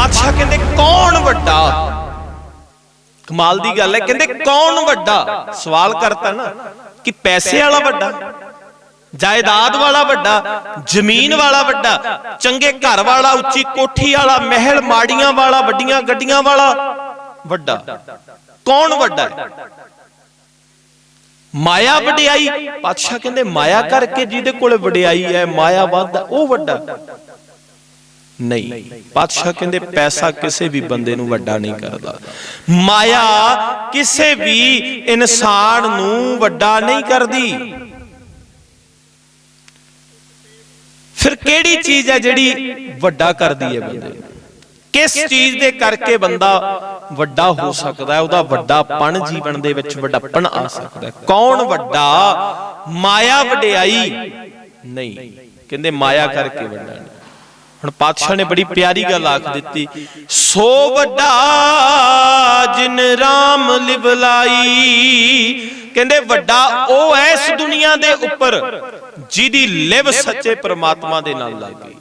ਪਾਤਸ਼ਾਹ ਕਹਿੰਦੇ ਕੌਣ ਵੱਡਾ? ਕਮਾਲ ਦੀ ਗੱਲ ਹੈ ਕਹਿੰਦੇ ਕੌਣ ਵੱਡਾ? ਸਵਾਲ ਕਰਤਾ ਨਾ ਕਿ ਪੈਸੇ ਵਾਲਾ ਵੱਡਾ ਜਾਇਦਾਦ ਵਾਲਾ ਵੱਡਾ ਜ਼ਮੀਨ ਵਾਲਾ ਵੱਡਾ ਚੰਗੇ ਘਰ ਵਾਲਾ ਉੱਚੀ ਕੋਠੀ ਵਾਲਾ ਮਹਿਲ ਮਾੜੀਆਂ ਵਾਲਾ ਵੱਡੀਆਂ ਗੱਡੀਆਂ ਵਾਲਾ ਵੱਡਾ। ਕੌਣ ਵੱਡਾ? ਹੈ ਮਾਇਆ ਵਡਿਆਈ। ਪਾਤਸ਼ਾਹ ਕਹਿੰਦੇ ਮਾਇਆ ਕਰਕੇ ਜਿਹਦੇ ਕੋਲੇ ਵਡਿਆਈ ਹੈ ਮਾਇਆ ਵੱਧ ਉਹ ਵੱਡਾ। ਨਹੀਂ। ਪਾਤਸ਼ਾਹ ਕਹਿੰਦੇ, ਪੈਸਾ ਕਿਸੇ ਵੀ ਬੰਦੇ ਨੂੰ ਵੱਡਾ ਨਹੀਂ ਕਰਦਾ। ਮਾਇਆ ਕਿਸੇ ਵੀ ਇਨਸਾਨ ਨੂੰ ਵੱਡਾ ਨਹੀਂ ਕਰਦੀ। ਫਿਰ ਕਿਹੜੀ ਚੀਜ਼ ਹੈ ਜਿਹੜੀ ਵੱਡਾ ਕਰਦੀ ਹੈ ਬੰਦੇ ਨੂੰ? ਕਿਸ ਚੀਜ਼ ਦੇ ਕਰਕੇ ਬੰਦਾ ਵੱਡਾ ਹੋ ਸਕਦਾ ਹੈ? ਉਹਦਾ ਵੱਡਾਪਣ ਜੀਵਨ ਦੇ ਵਿੱਚ ਵੱਡਾਪਣ ਆ ਸਕਦਾ ਹੈ। ਕੌਣ ਵੱਡਾ? ਮਾਇਆ ਵਡਿਆਈ। ਨਹੀਂ। ਕਹਿੰਦੇ ਮਾਇਆ ਕਰਕੇ ਵੱਡਾ ਨਹੀਂ। ਹੁਣ ਪਾਤਸ਼ਾਹ ਨੇ ਬੜੀ ਪਿਆਰੀ ਗੱਲ ਆਖ ਦਿੱਤੀ। ਸੋ ਵੱਡਾ ਜਿਨ RAM ਲਿਵਲਾਈ। ਕਹਿੰਦੇ ਵੱਡਾ ਉਹ ਐ ਇਸ ਦੁਨੀਆ ਦੇ ਉੱਪਰ ਜਿਹਦੀ ਲਿਵ ਸੱਚੇ ਪ੍ਰਮਾਤਮਾ ਦੇ ਨਾਲ ਲੱਗ ਗਈ ਹੈ।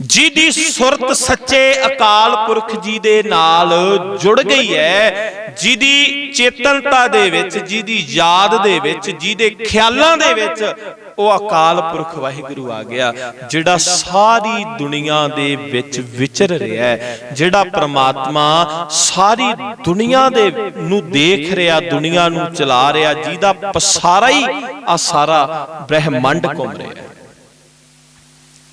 ਜਿਹਦੀ ਸੁਰਤ ਸੱਚੇ ਅਕਾਲ ਪੁਰਖ ਜੀ ਦੇ ਨਾਲ ਜੁੜ ਗਈ ਹੈ, ਜਿਹਦੀ ਚੇਤਨਤਾ ਦੇ ਵਿੱਚ, ਜਿਹਦੀ ਯਾਦ ਦੇ ਵਿੱਚ, ਜਿਹਦੇ ਖਿਆਲਾਂ ਦੇ ਵਿੱਚ ਉਹ ਅਕਾਲ ਪੁਰਖ ਵਾਹਿਗੁਰੂ ਆ ਗਿਆ, ਜਿਹੜਾ ਸਾਰੀ ਦੁਨੀਆ ਦੇ ਵਿੱਚ ਵਿਚਰ ਰਿਹਾ ਹੈ, ਜਿਹੜਾ ਪ੍ਰਮਾਤਮਾ ਸਾਰੀ ਦੁਨੀਆ ਦੇ ਨੂੰ ਦੇਖ ਰਿਹਾ, ਦੁਨੀਆ ਨੂੰ ਚਲਾ ਰਿਹਾ, ਜਿਹਦਾ ਪਸਾਰਾ ਹੀ ਆ ਸਾਰਾ ਬ੍ਰਹਿਮੰਡ ਘੁੰਮ ਰਿਹਾ ਹੈ।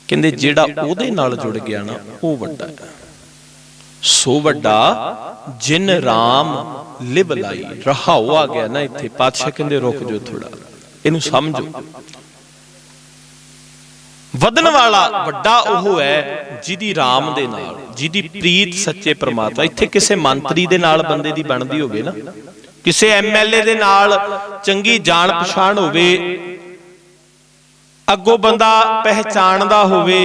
ਕਹਿੰਦੇ ਜਿਹੜਾ ਉਹਦੇ ਨਾਲ ਜੁੜ ਗਿਆ ਨਾ, ਉਹ ਵੱਡਾ ਹੈ। ਸੋ ਵੱਡਾ ਜਿਨ ਰਾਮ ਲਿਵ ਲਾਈ ਰਹਾਉ ਆ ਗਿਆ ਨਾ ਇੱਥੇ, ਪਾਤਸ਼ਾਹ ਕਹਿੰਦੇ ਰੁਕ ਜੋ ਥੋੜਾ ਇਹਨੂੰ ਸਮਝੋ। ਵਧਣ ਵਾਲਾ ਵੱਡਾ ਉਹ ਹੈ ਜਿਹਦੀ RAM ਦੇ ਨਾਲ ਜਿਹਦੀ ਪ੍ਰੀਤ ਸੱਚੇ ਪ੍ਰਮਾਤਮਾ। ਇੱਥੇ ਕਿਸੇ ਮੰਤਰੀ ਦੇ ਨਾਲ ਬੰਦੇ ਦੀ ਬਣਦੀ ਹੋਵੇ ਨਾ। ਕਿਸੇ ਐਮਐਲਏ ਦੇ ਨਾਲ ਚੰਗੀ ਜਾਣ ਪਛਾਣ ਹੋਵੇ ਅੱਗੋਂ ਬੰਦਾ ਪਹਿਚਾਣਦਾ ਹੋਵੇ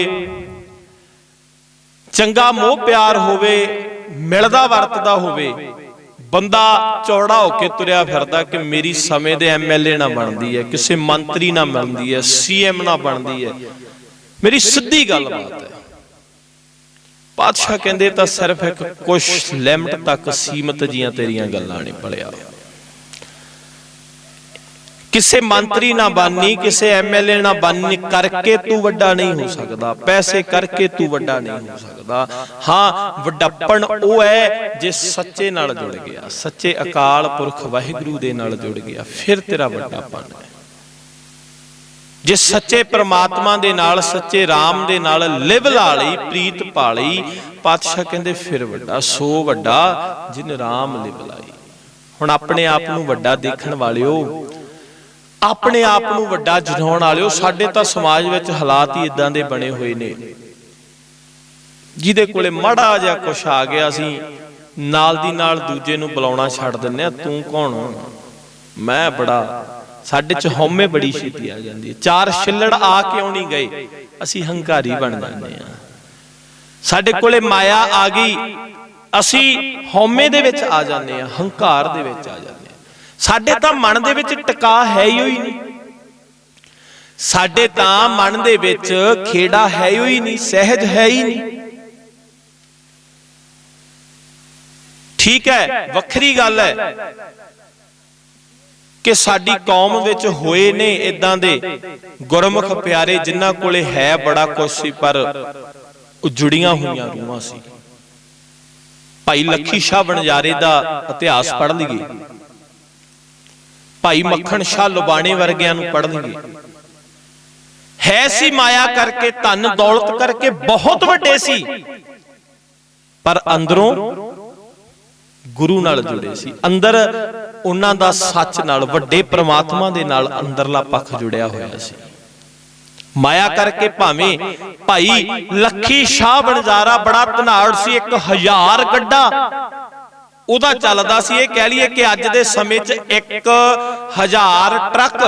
ਚੰਗਾ ਮੋਹ ਪਿਆਰ ਹੋਵੇ ਮਿਲਦਾ ਵਰਤਦਾ ਹੋਵੇ ਬੰਦਾ ਚੌੜਾ ਹੋ ਕੇ ਤੁਰਿਆ ਫਿਰਦਾ ਕਿ ਮੇਰੀ ਸਮੇਂ ਦੇ ਐਮਐਲਏ ਨਾ ਬਣਦੀ ਹੈ ਕਿਸੇ ਮੰਤਰੀ ਨਾ ਬਣਦੀ ਹੈ ਸੀਐਮ ਨਾ ਬਣਦੀ ਹੈ। ਮੇਰੀ ਸਿੱਧੀ ਗੱਲਬਾਤ ਹੈ। ਪਾਤਸ਼ਾਹ ਕਹਿੰਦੇ ਤਾਂ ਸਿਰਫ ਇੱਕ ਕੁਛ ਲਿਮਟ ਤੱਕ ਸੀਮਤ ਜੀਆਂ ਤੇਰੀਆਂ ਗੱਲਾਂ ਨੇ ਪੜਿਆ ਕਿਸੇ ਮੰਤਰੀ ਨਾ ਬਾਨੀ ਕਿਸੇ ਐਮਐਲਏ ਨਾ ਬਾਨੀ ਕਰਕੇ ਤੂੰ ਵੱਡਾ ਨਹੀਂ ਹੋ ਸਕਦਾ, ਪੈਸੇ ਕਰਕੇ ਤੂੰ ਵੱਡਾ ਨਹੀਂ ਹੋ ਸਕਦਾ। ਹਾਂ, ਵੱਡਾਪਣ ਉਹ ਹੈ ਜੇ ਸੱਚੇ ਨਾਲ ਜੁੜ ਗਿਆ, ਸੱਚੇ ਅਕਾਲ ਪੁਰਖ ਵਾਹਿਗੁਰੂ ਦੇ ਨਾਲ ਜੁੜ ਗਿਆ, ਫਿਰ ਤੇਰਾ ਵੱਡਾਪਣ ਹੈ। ਜੇ ਸੱਚੇ ਪ੍ਰਮਾਤਮਾ ਦੇ ਨਾਲ, ਸੱਚੇ RAM ਦੇ ਨਾਲ ਲਿਵ ਲਾ ਲਈ ਪ੍ਰੀਤ ਪਾ ਲਈ ਪਾਤਸ਼ਾਹ ਕਹਿੰਦੇ ਫਿਰ ਵੱਡਾ, ਸੋ ਵੱਡਾ ਜਿਨ RAM ਲਿਵ ਲਾਈ। ਹੁਣ ਆਪਣੇ ਆਪ ਨੂੰ ਵੱਡਾ ਦੇਖਣ ਵਾਲਿਓ, ਆਪਣੇ ਆਪ ਨੂੰ ਵੱਡਾ ਜਨਾਉਣ ਵਾਲਿਓ, ਸਾਡੇ ਤਾਂ ਸਮਾਜ ਵਿੱਚ ਹਾਲਾਤ ਹੀ ਇਦਾਂ ਦੇ ਬਣੇ ਹੋਏ ਨੇ। ਜਿਹਦੇ ਕੋਲੇ ਮਾੜਾ ਜਿਹਾ ਕੁਛ ਆ ਗਿਆ ਸੀ, ਨਾਲ ਦੀ ਨਾਲ ਦੂਜੇ ਨੂੰ ਬੁਲਾਉਣਾ ਛੱਡ ਦਿੰਨੇ ਆ, ਤੂੰ ਕੌਣ ਮੈਂ ਬੜਾ ਸਾਡੇ ਚ ਹਉਮੈ ਬੜੀ ਛੇਤੀ ਆ ਜਾਂਦੀ ਹੈ। ਚਾਰ ਛਿੱਲੜ ਆ ਕਿਉਂ ਨਹੀਂ ਗਏ। ਅਸੀਂ ਹੰਕਾਰੀ ਬਣ ਜਾਂਦੇ ਆ ਸਾਡੇ ਕੋਲੇ ਮਾਇਆ ਆ ਗਈ। ਅਸੀਂ ਹਉਮੈ ਦੇ ਵਿੱਚ ਆ ਜਾਂਦੇ ਆ ਹੰਕਾਰ ਦੇ ਵਿੱਚ ਆ ਜਾਂਦੇ ਆ ਸਾਡੇ ਤਾਂ ਮਨ ਦੇ ਵਿੱਚ ਟਿਕਾ ਹੈ ਹੀ ਹੋਈ ਨਹੀਂ। ਸਾਡੇ ਤਾਂ ਮਨ ਦੇ ਵਿੱਚ ਖੇੜਾ ਹੈ ਹੀ ਨਹੀਂ। ਸਹਿਜ ਹੈ ਹੀ ਨਹੀਂ। ਠੀਕ ਹੈ। ਵੱਖਰੀ ਗੱਲ ਹੈ। ਕਿ ਸਾਡੀ ਕੌਮ ਵਿੱਚ ਹੋਏ ਨੇ ਇਦਾਂ ਦੇ ਗੁਰਮੁਖ ਪਿਆਰੇ ਜਿਨ੍ਹਾਂ ਕੋਲੇ ਹੈ ਬੜਾ ਕੁਝ ਸੀ, ਪਰ ਉਹ ਜੁੜੀਆਂ ਹੋਈਆਂ ਰੂਹਾਂ ਸੀ ਭਾਈ ਲੱਖੀ ਸ਼ਾਹ ਬਣਜਾਰੇ ਦਾ ਇਤਿਹਾਸ ਪੜ੍ਹ ਲਈਏ। ਭਾਈ ਮੱਖਣ ਸ਼ਾਹ ਲੁਬਾਣੇ ਵਰਗਿਆਂ ਨੂੰ ਪੜ੍ਹ ਲਈਏ। ਹੈ ਸੀ ਮਾਇਆ ਕਰਕੇ, ਧਨ ਦੌਲਤ ਕਰਕੇ ਬਹੁਤ ਵੱਡੇ ਸੀ। ਪਰ ਅੰਦਰੋਂ ਗੁਰੂ ਨਾਲ ਜੁੜੇ ਸੀ। ਅੰਦਰ ਉਹਨਾਂ ਦਾ ਸੱਚ ਨਾਲ ਵੱਡੇ ਪ੍ਰਮਾਤਮਾ ਦੇ ਨਾਲ ਅੰਦਰਲਾ ਪੱਖ ਜੁੜਿਆ ਹੋਇਆ ਸੀ। ਮਾਇਆ ਕਰਕੇ ਭਾਵੇਂ ਭਾਈ ਲੱਖੀ ਸ਼ਾਹ ਬਣਜਾਰਾ ਬੜਾ ਧਨਾੜ ਸੀ 1000 ਗੱਡਾ ਉਹਦਾ ਚੱਲਦਾ ਸੀ ਇਹ ਕਹਿ ਲਈਏ ਕਿ ਅੱਜ ਦੇ ਸਮੇਂ 'ਚ 1000 ਟਰੱਕ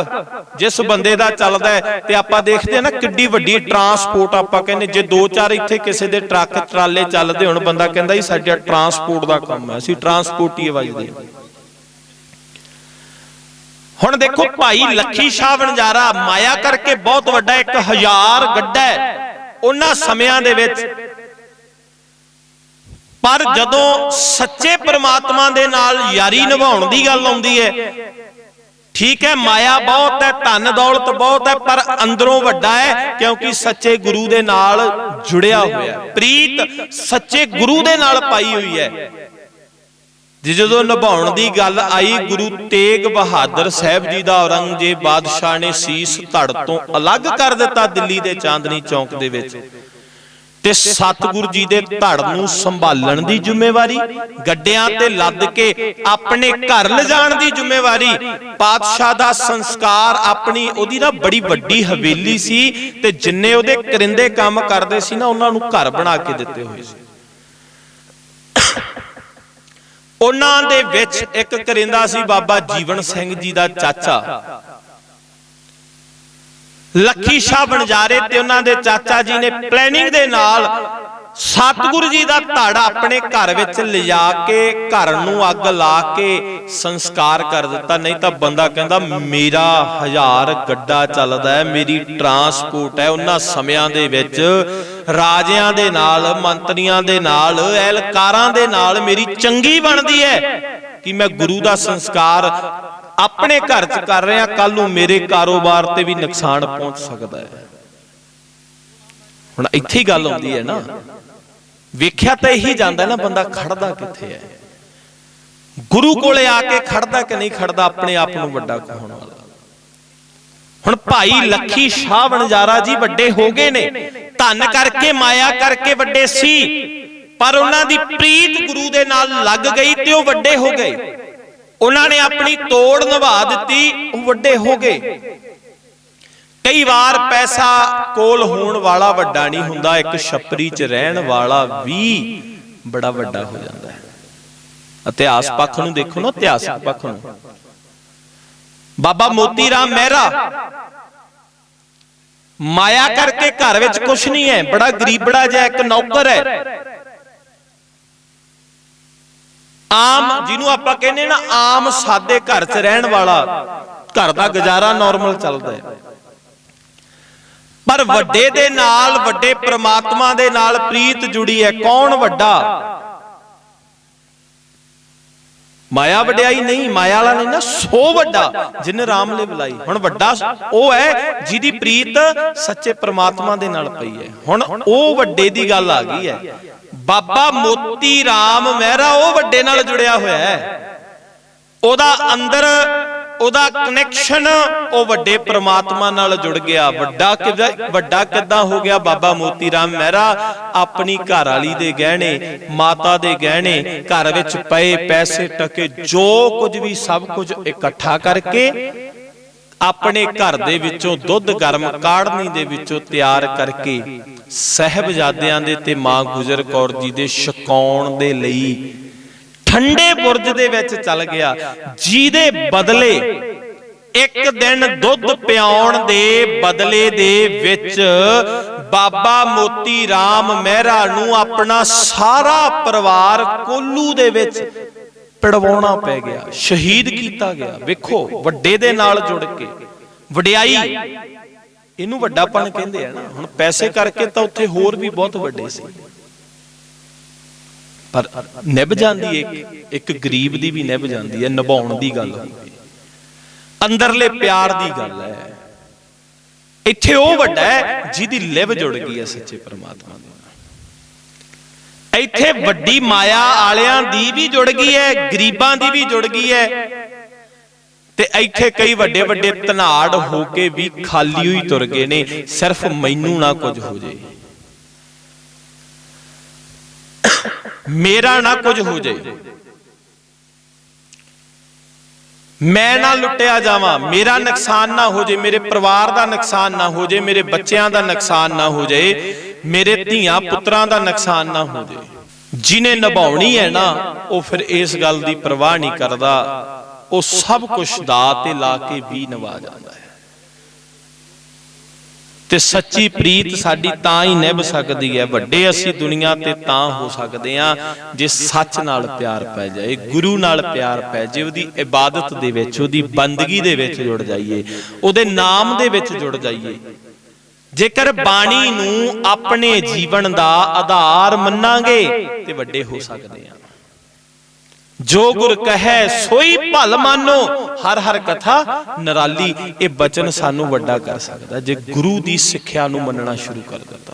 ਜਿਸ ਬੰਦੇ ਦਾ ਚੱਲਦਾ ਤੇ ਆਪਾਂ ਦੇਖਦੇ ਆ ਨਾ ਕਿੱਡੀ ਵੱਡੀ ਟਰਾਂਸਪੋਰਟ ਆਪਾਂ ਕਹਿੰਦੇ ਜੇ ਦੋ ਚਾਰ ਇੱਥੇ ਕਿਸੇ ਦੇ ਟਰੱਕ ਟਰਾਲੇ ਚੱਲਦੇ ਹੁਣ ਬੰਦਾ ਕਹਿੰਦਾ ਜੀ ਸਾਡਾ ਟਰਾਂਸਪੋਰਟ ਦਾ ਕੰਮ ਹੈ ਅਸੀਂ ਟਰਾਂਸਪੋਰਟ ਵਜਦੇ ਹੁਣ ਦੇਖੋ ਭਾਈ ਲੱਖੀ ਸ਼ਾਹ ਵਣਜਾਰਾ ਮਾਇਆ ਕਰਕੇ ਬਹੁਤ ਵੱਡਾ 1000 ਗੱਡਾ ਉਹਨਾਂ ਸਮਿਆਂ ਦੇ ਵਿੱਚ ਪਰ ਜਦੋਂ ਸੱਚੇ ਪ੍ਰਮਾਤਮਾ ਦੇ ਨਾਲ ਯਾਰੀ ਨਿਭਾਉਣ ਦੀ ਗੱਲ ਆਉਂਦੀ ਹੈ। ਠੀਕ ਹੈ ਮਾਇਆ ਬਹੁਤ ਹੈ ਧਨ ਦੌਲਤ ਬਹੁਤ ਹੈ ਪਰ ਅੰਦਰੋਂ ਵੱਡਾ ਹੈ ਕਿਉਂਕਿ ਸੱਚੇ ਗੁਰੂ ਦੇ ਨਾਲ ਜੁੜਿਆ ਹੋਇਆ ਪ੍ਰੀਤ ਸੱਚੇ ਗੁਰੂ ਦੇ ਨਾਲ ਪਾਈ ਹੋਈ ਹੈ। ਜੇ ਜਦੋਂ ਨਿਭਾਉਣ ਦੀ ਗੱਲ ਆਈ ਗੁਰੂ ਤੇਗ ਬਹਾਦਰ ਸਾਹਿਬ ਜੀ ਦਾ ਔਰੰਗਜ਼ੇਬ ਬਾਦਸ਼ਾਹ ਨੇ ਸੀਸ ਧੜ ਤੋਂ ਅਲੱਗ ਕਰ ਦਿੱਤਾ ਦਿੱਲੀ ਦੇ ਚਾਂਦਨੀ ਚੌਂਕ ਦੇ ਵਿੱਚ। ਤੇ ਸਤਿਗੁਰੂ ਜੀ ਦੇ ਧੜ ਨੂੰ ਸੰਭਾਲਣ ਦੀ ਜ਼ਿੰਮੇਵਾਰੀ, ਗੱਡਿਆਂ ਤੇ ਲੱਦ ਕੇ ਆਪਣੇ ਘਰ ਲਿਜਾਣ ਦੀ ਜ਼ਿੰਮੇਵਾਰੀ, ਪਾਤਸ਼ਾਹ ਦਾ ਸੰਸਕਾਰ ਆਪਣੀ ਉਹਦੀ ਨਾ ਬੜੀ ਵੱਡੀ ਹਵੇਲੀ ਸੀ ਤੇ ਜਿੰਨੇ ਉਹਦੇ ਕਰਿੰਦੇ ਕੰਮ ਕਰਦੇ ਸੀ ਨਾ ਉਹਨਾਂ ਨੂੰ ਘਰ ਬਣਾ ਕੇ ਦਿੱਤੇ ਹੋਏ ਸੀ। ਉਹਨਾਂ ਦੇ ਵਿੱਚ ਇੱਕ ਕਰਿੰਦਾ ਸੀ ਬਾਬਾ ਜੀਵਨ ਸਿੰਘ ਜੀ ਦਾ ਚਾਚਾ। ਲੱਖੀ ਸ਼ਾਹ ਬਣਜਾਰੇ ਤੇ ਉਹਨਾਂ ਦੇ ਚਾਚਾ ਜੀ ਨੇ ਪਲੈਨਿੰਗ ਦੇ ਨਾਲ ਸਤਿਗੁਰੂ ਜੀ ਦਾ ਧੜ ਆਪਣੇ ਘਰ ਵਿੱਚ ਲਿਜਾ ਕੇ ਘਰ ਨੂੰ ਅੱਗ ਲਾ ਕੇ ਸੰਸਕਾਰ ਕਰ ਦਿੱਤਾ। ਨਹੀਂ ਤਾਂ ਬੰਦਾ ਕਹਿੰਦਾ, ਮੇਰਾ ਹਜ਼ਾਰ ਗੱਡਾ ਚੱਲਦਾ ਹੈ, ਮੇਰੀ ਟਰਾਂਸਪੋਰਟ ਹੈ ਉਹਨਾਂ ਸਮਿਆਂ ਦੇ ਵਿੱਚ। ਰਾਜਿਆਂ ਦੇ ਨਾਲ, ਮੰਤਰੀਆਂ ਦੇ ਨਾਲ, ਐਲਕਾਰਾਂ ਦੇ ਨਾਲ ਮੇਰੀ ਚੰਗੀ ਬਣਦੀ ਹੈ ਕਿ ਮੈਂ ਗੁਰੂ ਦਾ ਸੰਸਕਾਰ ਆਪਣੇ ਘਰ 'ਚ ਕਰ ਰਿਹਾ ਕੱਲ ਨੂੰ ਮੇਰੇ ਕਾਰੋਬਾਰ ਤੇ ਵੀ ਨੁਕਸਾਨ ਪਹੁੰਚ ਸਕਦਾ ਹੈ। ਹੁਣ ਇੱਥੇ ਹੀ ਗੱਲ ਆਉਂਦੀ ਹੈ ਨਾ। ਵੇਖਿਆ ਤਾਂ ਇਹੀ ਜਾਂਦਾ ਨਾ, ਬੰਦਾ ਖੜਦਾ ਕਿੱਥੇ ਹੈ? ਗੁਰੂ ਕੋਲੇ ਆ ਕੇ ਖੜਦਾ ਕਿ ਨਹੀਂ ਖੜਦਾ, ਆਪਣੇ ਆਪ ਨੂੰ ਵੱਡਾ ਕਹਾਉਣ ਵਾਲਾ ਹੁਣ ਭਾਈ ਲੱਖੀ ਸ਼ਾਹ ਵਣਜਾਰਾ ਜੀ ਵੱਡੇ ਹੋ ਗਏ ਨੇ, ਧਨ ਕਰਕੇ, ਮਾਇਆ ਕਰਕੇ ਵੱਡੇ ਸੀ, ਪਰ ਉਹਨਾਂ ਦੀ ਪ੍ਰੀਤ ਗੁਰੂ ਦੇ ਨਾਲ ਲੱਗ ਗਈ ਤੇ ਉਹ ਵੱਡੇ ਹੋ ਗਏ। ਉਹਨਾਂ ਨੇ ਆਪਣੀ ਤੋੜ ਨਿਭਾ ਦਿੱਤੀ, ਉਹ ਵੱਡੇ ਹੋ ਗਏ। ਕਈ ਵਾਰ ਪੈਸਾ ਕੋਲ ਹੋਣ ਵਾਲਾ ਵੱਡਾ ਨਹੀਂ ਹੁੰਦਾ, ਇੱਕ ਛਪਰੀ 'ਚ ਰਹਿਣ ਵਾਲਾ ਵੀ ਬੜਾ ਵੱਡਾ ਹੋ ਜਾਂਦਾ ਹੈ। ਇਤਿਹਾਸ ਪੱਖ ਨੂੰ ਦੇਖੋ ਨਾ, ਇਤਿਹਾਸਕ ਪੱਖ ਨੂੰ। ਬਾਬਾ ਮੋਤੀ ਰਾਮ ਮਹਿਰਾ ਮਾਇਆ ਕਰਕੇ ਘਰ ਵਿੱਚ ਕੁਝ ਨਹੀਂ ਹੈ, ਬੜਾ ਗਰੀਬੜਾ ਜਿਹਾ ਇੱਕ ਨੌਕਰ ਹੈ। ਆਮ ਜਿਹਨੂੰ ਆਪਾਂ ਕਹਿੰਦੇ ਨਾ, ਆਮ ਸਾਦੇ ਘਰ 'ਚ ਰਹਿਣ ਵਾਲਾ, ਘਰ ਦਾ ਗੁਜ਼ਾਰਾ ਨਾਰਮਲ ਚੱਲਦਾ ਹੈ। ਪਰ ਵੱਡੇ ਦੇ ਨਾਲ, ਵੱਡੇ ਪ੍ਰਮਾਤਮਾ ਦੇ ਨਾਲ ਪ੍ਰੀਤ ਜੁੜੀ ਹੈ, ਕੌਣ ਵੱਡਾ? ਮਾਇਆ ਵਡਿਆਈ ਨਹੀਂ, ਮਾਇਆ ਵਾਲਾ ਨਹੀਂ ਨਾ, ਸੋ ਵੱਡਾ, ਜਿਨੇ ਰਾਮ ਨੇ ਬੁਲਾਈ। ਹੁਣ ਵੱਡਾ ਉਹ ਹੈ, ਜਿਹਦੀ ਪ੍ਰੀਤ ਸੱਚੇ ਪ੍ਰਮਾਤਮਾ ਦੇ ਨਾਲ ਪਈ ਹੈ। ਹੁਣ ਉਹ ਵੱਡੇ ਦੀ ਗੱਲ ਆ ਗਈ ਹੈ। ਬਾਬਾ ਮੋਤੀ ਰਾਮ ਮਹਿਰਾ, ਉਹ ਵੱਡੇ ਨਾਲ ਜੁੜਿਆ ਹੋਇਆ ਹੈ। ਉਹਦਾ ਅੰਦਰ, ਉਹਦਾ ਕਨੈਕਸ਼ਨ ਉਹ ਵੱਡੇ ਪ੍ਰਮਾਤਮਾ ਨਾਲ ਜੁੜ ਗਿਆ। ਵੱਡਾ ਕਿਦਾਂ ਵੱਡਾ ਕਿਦਾਂ ਹੋ ਗਿਆ ਬਾਬਾ ਮੋਤੀ ਰਾਮ ਮਹਿਰਾ? ਆਪਣੀ ਘਰ ਵਾਲੀ ਦੇ ਗਹਿਣੇ, ਮਾਤਾ ਦੇ ਗਹਿਣੇ, ਘਰ ਵਿੱਚ ਪਏ ਪੈਸੇ ਟਕੇ, ਜੋ ਕੁਝ ਵੀ ਸਭ ਕੁਝ ਇਕੱਠਾ ਕਰਕੇ ਆਪਣੇ ਘਰ ਦੇ ਵਿੱਚੋਂ ਦੁੱਧ ਗਰਮ ਕਾੜਨੀ ਦੇ ਵਿੱਚੋਂ ਤਿਆਰ ਕਰਕੇ ਸਹਿਬਜ਼ਾਦਿਆਂ ਦੇ ਤੇ ਮਾਂ ਗੁਜਰ ਕੌਰ ਜੀ ਦੇ ਛਕਾਉਣ ਦੇ ਲਈ ਠੰਡੇ ਬੁਰਜ ਦੇ ਵਿੱਚ ਚੱਲ ਗਿਆ। ਜਿਹਦੇ ਬਦਲੇ ਇੱਕ ਦਿਨ ਦੁੱਧ ਪਿਆਉਣ ਦੇ ਬਦਲੇ ਦੇ ਵਿੱਚ ਬਾਬਾ ਮੋਤੀ ਰਾਮ ਮਹਿਰਾ ਨੂੰ ਆਪਣਾ ਸਾਰਾ ਪਰਿਵਾਰ ਕੋਲੂ ਦੇ ਵਿੱਚ ਪੜਵਾਉਣਾ ਪੈ ਗਿਆ, ਸ਼ਹੀਦ ਕੀਤਾ ਗਿਆ। ਵੇਖੋ, ਵੱਡੇ ਦੇ ਨਾਲ ਜੁੜ ਕੇ, ਵਡਿਆਈ, ਇਹਨੂੰ ਵੱਡਾਪਣ ਕਹਿੰਦੇ ਆ ਨਾ। ਹੁਣ ਪੈਸੇ ਕਰਕੇ ਤਾਂ ਉੱਥੇ ਹੋਰ ਵੀ ਬਹੁਤ ਵੱਡੇ ਸੀ। ਪਰ ਨਿਭ ਜਾਂਦੀ ਇੱਕ ਇੱਕ ਗਰੀਬ ਦੀ ਵੀ ਨਿਭ ਜਾਂਦੀ ਹੈ, ਨਿਭਾਉਣ ਦੀ ਗੱਲ ਹੋਵੇ ਅੰਦਰਲੇ ਪਿਆਰ ਦੀ ਗੱਲ ਹੈ। ਇੱਥੇ ਉਹ ਵੱਡਾ ਹੈ ਜਿਹਦੀ ਲਿਵ ਜੁੜ ਗਈ ਹੈ ਸੱਚੇ ਪ੍ਰਮਾਤਮਾ ਦੇ। ਨਾਲ ਇੱਥੇ ਵੱਡੀ ਮਾਇਆ ਵਾਲਿਆਂ ਦੀ ਵੀ ਜੁੜ ਗਈ ਹੈ ਗਰੀਬਾਂ ਦੀ ਵੀ ਜੁੜ ਗਈ ਹੈ। ਤੇ ਇੱਥੇ ਕਈ ਵੱਡੇ ਵੱਡੇ ਧਨਾੜ ਹੋ ਕੇ ਵੀ ਖਾਲੀ ਹੋਈ ਤੁਰ ਗਏ ਨੇ ਸਿਰਫ ਮੈਨੂੰ ਨਾ ਕੁਝ ਹੋ ਜੇ। ਮੇਰਾ ਨਾ ਕੁਝ ਹੋ ਜਾਏ ਮੈਂ ਨਾ ਲੁੱਟਿਆ ਜਾਵਾਂ ਮੇਰਾ ਨੁਕਸਾਨ ਨਾ ਹੋ ਜਾਏ ਮੇਰੇ ਪਰਿਵਾਰ ਦਾ ਨੁਕਸਾਨ ਨਾ ਹੋ ਜਾਏ ਮੇਰੇ ਬੱਚਿਆਂ ਦਾ ਨੁਕਸਾਨ ਨਾ ਹੋ ਜਾਏ ਮੇਰੇ ਧੀਆਂ ਪੁੱਤਰਾਂ ਦਾ ਨੁਕਸਾਨ ਨਾ ਹੋ ਜਾਏ ਜਿਨੇ ਨਿਭਾਉਣੀ ਹੈ ਨਾ ਉਹ ਫਿਰ ਇਸ ਗੱਲ ਦੀ ਪਰਵਾਹ ਨਹੀਂ ਕਰਦਾ। ਉਹ ਸਭ ਕੁਝ ਦਾ ਤੇ ਲਾ ਕੇ ਵੀ ਨਿਭਾ ਜਾਂਦਾ ਹੈ। ਤੇ ਸੱਚੀ ਪ੍ਰੀਤ ਸਾਡੀ ਤਾਂ ਹੀ ਨਿਭ ਸਕਦੀ ਹੈ। ਵੱਡੇ ਅਸੀਂ ਦੁਨੀਆ ਤੇ ਤਾਂ ਹੋ ਸਕਦੇ ਆ ਜੇ ਸੱਚ ਨਾਲ ਪਿਆਰ ਪੈ ਜਾਏ ਗੁਰੂ ਨਾਲ ਪਿਆਰ ਪੈ ਜਾਏ ਉਹਦੀ ਇਬਾਦਤ ਦੇ ਵਿੱਚ ਉਹਦੀ ਬੰਦਗੀ ਦੇ ਵਿੱਚ ਜੁੜ ਜਾਈਏ। ਉਹਦੇ ਨਾਮ ਦੇ ਵਿੱਚ ਜੁੜ ਜਾਈਏ। ਜੇਕਰ ਬਾਣੀ ਨੂੰ ਆਪਣੇ ਜੀਵਨ ਦਾ ਆਧਾਰ ਮੰਨਾਂਗੇ ਤੇ ਵੱਡੇ ਹੋ ਸਕਦੇ ਹਾਂ। ਜੋ ਗੁਰ ਕਹੈ ਸੋਈ ਭਲ ਮਾਨੋ। ਹਰ ਹਰ ਕਥਾ ਨਰਾਲੀ ਇਹ ਬਚਨ ਸਾਨੂੰ ਵੱਡਾ ਕਰ ਸਕਦਾ। ਜੇ ਗੁਰੂ ਦੀ ਸਿੱਖਿਆ ਨੂੰ ਮੰਨਣਾ ਸ਼ੁਰੂ ਕਰ ਦਿੱਤਾ।